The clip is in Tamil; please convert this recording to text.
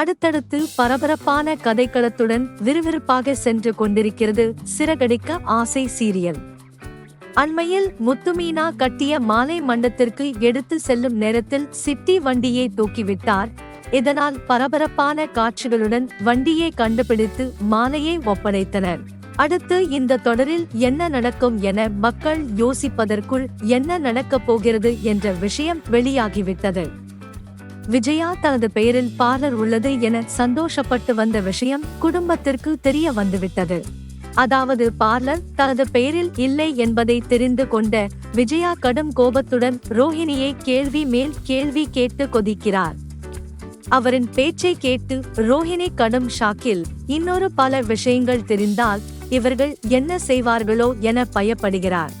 அடுத்தடுத்து பரபரப்பான கதைக்களத்துடன் விறுவிறுப்பாக சென்று கொண்டிருக்கிறது சிறகடிக்க ஆசை சீரியல். அண்மையில் முத்துமீனா கட்டிய மாலை மண்டத்திற்கு எடுத்து செல்லும் நேரத்தில் சிட்டி வண்டியை தூக்கிவிட்டார். இதனால் பரபரப்பான காட்சிகளுடன் வண்டியை கண்டுபிடித்து மாலையை ஒப்படைத்தனர். அடுத்து இந்த தொடரில் என்ன நடக்கும் என மக்கள் யோசிப்பதற்குள் என்ன நடக்கப் போகிறது என்ற விஷயம் வெளியாகிவிட்டது. விஜயா தனது பெயரில் பார்லர் உள்ளது என சந்தோஷப்பட்டு வந்த விஷயம் குடும்பத்திற்கு தெரிய வந்துவிட்டது. அதாவது பார்லர் தனது பெயரில் இல்லை என்பதை தெரிந்து கொண்ட விஜயா கடும் கோபத்துடன் ரோஹிணியை கேள்வி மேல் கேள்வி கேட்டு கொதிக்கிறார். அவரின் பேச்சை கேட்டு ரோஹிணி கடும் ஷாக்கில் இன்னொரு பல விஷயங்கள் தெரிந்தால் இவர்கள் என்ன செய்வார்களோ என பயப்படுகிறார்.